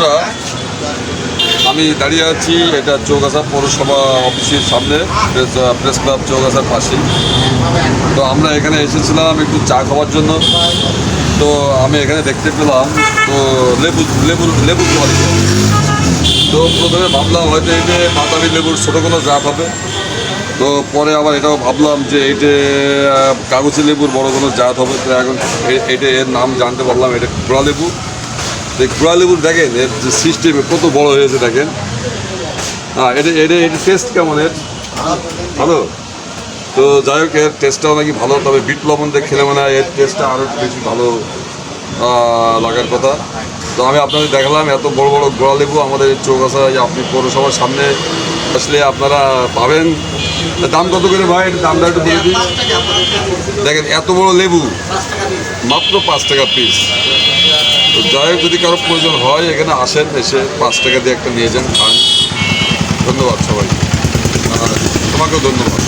বন্ধুরা, আমি দাঁড়িয়ে আছি, এটা চৌগাছা পৌরসভা অফিসের সামনে, প্রেস ক্লাব চৌগাছার পাশে তো আমরা এখানে এসেছিলাম একটু চা খাওয়ার জন্য। তো আমি এখানে দেখতে পেলাম, তো লেবু লেবু লেবু কোয়ালিটি তো প্রথমে ভাবলাম হয়তো যে বাতাবি লেবুর ছোটো কোনো জাত হবে। তো পরে আবার এটাও ভাবলাম যে এইটে কাগজি লেবুর বড় কোনো জাত হবে। তো এখন এ- এইটা এর নাম জানতে পারলাম, এটা কুড়া লেবু। কুড়া লেবুর দেখেন, এর যে সিস্টেমে কত বড় হয়েছে দেখেন। হ্যাঁ এটা এটা এটা টেস্ট কেমন এর? ভালো? তো যাই হোক, এর টেস্টটাও নাকি ভালো, তবে বিট লবণ দিয়ে খেলে মনে এর টেস্টটা আরও বেশি ভালো লাগার কথা। তো আমি আপনাদের দেখালাম, এত বড় বড় গোড়া লেবু আমাদের এই আপনি পৌরসভার সামনে আসলে আপনারা পাবেন। দাম কত করে ভাই? দামটা একটু বলে দিন দেখেন, এত বড় লেবু, মাত্র পাঁচ টাকা পিস যাই হোক, যদি কারও প্রয়োজন হয়, এখানে আসেন, এসে পাঁচ টাকা দিয়ে একটা নিয়ে যান, খান। ধন্যবাদ সবাই। তোমাকেও ধন্যবাদ।